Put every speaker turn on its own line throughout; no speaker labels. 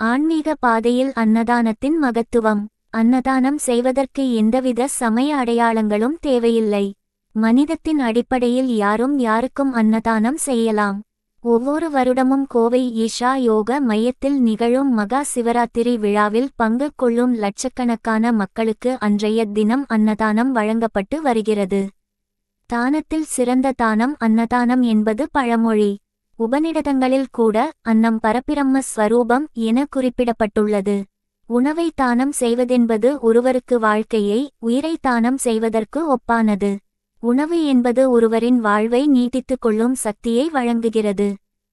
ஆன்மீக பாதையில் அன்னதானத்தின் மகத்துவம். அன்னதானம் செய்வதற்கு எந்தவித சமய அடையாளங்களும் தேவையில்லை. மனிதத்தின் அடிப்படையில் யாரும் யாருக்கும் அன்னதானம் செய்யலாம். ஒவ்வொரு வருடமும் கோவை ஈஷா யோக மையத்தில் நிகழும் மகா சிவராத்திரி விழாவில் பங்கு கொள்ளும் லட்சக்கணக்கான மக்களுக்கு அன்றைய தினம் அன்னதானம் வழங்கப்பட்டு வருகிறது. தானத்தில் சிறந்த தானம் அன்னதானம் என்பது பழமொழி. உபநிடதங்களில் கூட அன்னம் பரப்பிரம்ம ஸ்வரூபம் என குறிப்பிடப்பட்டுள்ளது. உணவை தானம் செய்வதென்பது ஒருவருக்கு வாழ்க்கையை உயிரை தானம் செய்வதற்கு ஒப்பானது. உணவு என்பது ஒருவரின் வாழ்வை நீட்டித்துக் கொள்ளும் சக்தியை வழங்குகிறது.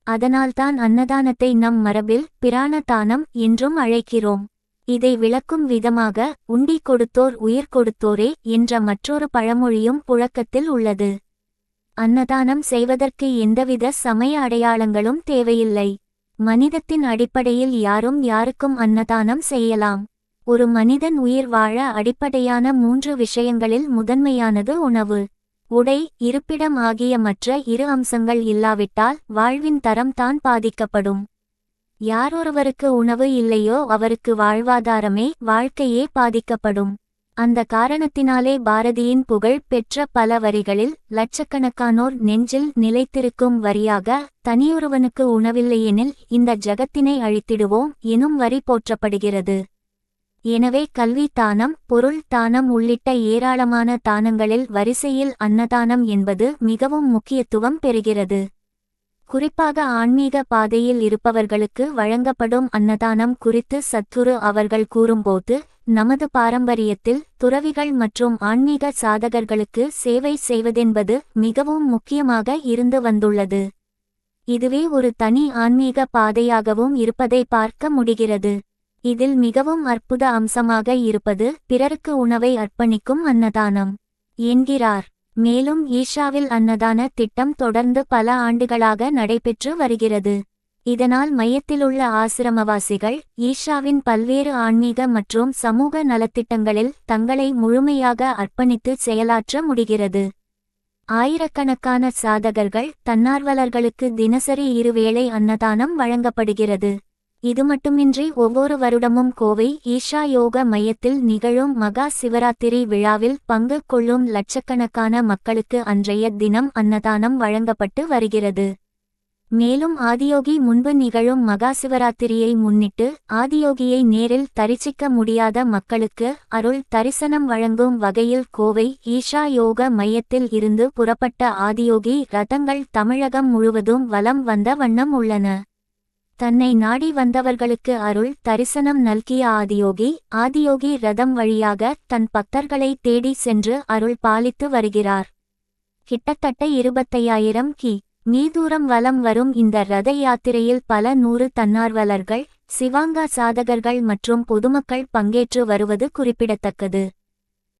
அதனால்தான் அன்னதானத்தை நம் மரபில் பிராண தானம் என்றும் அழைக்கிறோம். இதை விளக்கும் விதமாக உண்டி கொடுத்தோர் உயிர் கொடுத்தோரே என்ற மற்றொரு பழமொழியும் புழக்கத்தில் உள்ளது. அன்னதானம் செய்வதற்கு எந்தவித சமய அடையாளங்களும் தேவையில்லை. மனிதத்தின் அடிப்படையில் யாரும் யாருக்கும் அன்னதானம் செய்யலாம். ஒரு மனிதன் உயிர் வாழ அடிப்படையான மூன்று விஷயங்களில் முதன்மையானது உணவு. உடை இருப்பிடம் ஆகிய மற்ற இரு அம்சங்கள் இல்லாவிட்டால் வாழ்வின் தரம் தான் பாதிக்கப்படும். யாரொருவருக்கு உணவு இல்லையோ அவருக்கு வாழ்வாதாரமே வாழ்க்கையே பாதிக்கப்படும். அந்த காரணத்தினாலே பாரதியின் புகழ் பெற்ற பல வரிகளில் லட்சக்கணக்கானோர் நெஞ்சில் நிலைத்திருக்கும் வரியாக தனியொருவனுக்கு உணவில்லையெனில் இந்த ஜகத்தினை அழித்திடுவோம் எனும் வரி போற்றப்படுகிறது. எனவே கல்வி தானம் பொருள் தானம் உள்ளிட்ட ஏராளமான தானங்களில் வரிசையில் அன்னதானம் என்பது மிகவும் முக்கியத்துவம் பெறுகிறது. குறிப்பாக ஆன்மீக பாதையில் இருப்பவர்களுக்கு வழங்கப்படும் அன்னதானம் குறித்து சத்குரு அவர்கள் கூறும்போது நமது பாரம்பரியத்தில் துறவிகள் மற்றும் ஆன்மீக சாதகர்களுக்கு சேவை செய்வதென்பது மிகவும் முக்கியமாக இருந்து வந்துள்ளது. இதுவே ஒரு தனி ஆன்மீக பாதையாகவும் இருப்பதை பார்க்க முடிகிறது. இதில் மிகவும் அற்புத அம்சமாக இருப்பது பிறருக்கு உணவை அர்ப்பணிக்கும் அன்னதானம். என்கிறார். மேலும் ஈஷாவில் அன்னதான திட்டம் தொடர்ந்து பல ஆண்டுகளாக நடைபெற்று வருகிறது. இதனால் மையத்திலுள்ள ஆசிரமவாசிகள் ஈஷாவின் பல்வேறு ஆன்மீக மற்றும் சமூக நலத்திட்டங்களில் தங்களை முழுமையாக அர்ப்பணித்து செயலாற்ற முடிகிறது. ஆயிரக்கணக்கான சாதகர்கள் தன்னார்வலர்களுக்கு தினசரி இருவேளை அன்னதானம் வழங்கப்படுகிறது. இது மட்டுமின்றி ஒவ்வொரு வருடமும் கோவை ஈஷா யோக மையத்தில் நிகழும் மகா சிவராத்திரி விழாவில் பங்கு கொள்ளும் லட்சக்கணக்கான மக்களுக்கு அன்றைய தினம் அன்னதானம் வழங்கப்பட்டு வருகிறது. மேலும் ஆதியோகி முன்பு நிகழும் மகா சிவராத்திரியை முன்னிட்டு ஆதியோகியை நேரில் தரிசிக்க முடியாத மக்களுக்கு அருள் தரிசனம் வழங்கும் வகையில் கோவை ஈஷா யோக மையத்தில் இருந்து புறப்பட்ட ஆதியோகி ரதங்கள் தமிழகம் முழுவதும் வலம் வந்த வண்ணம் உள்ளன. தன்னை நாடி வந்தவர்களுக்கு அருள் தரிசனம் நல்கிய ஆதியோகி ஆதியோகி ரதம் வழியாக தன் பக்தர்களை தேடி சென்று அருள் பாலித்து வருகிறார். கிட்டத்தட்ட இருபத்தையாயிரம் கி. மீதூரம் வலம் வரும் இந்த ரத யாத்திரையில் பல நூறு தன்னார்வலர்கள் சிவாங்கா சாதகர்கள் மற்றும் பொதுமக்கள் பங்கேற்று வருவது குறிப்பிடத்தக்கது.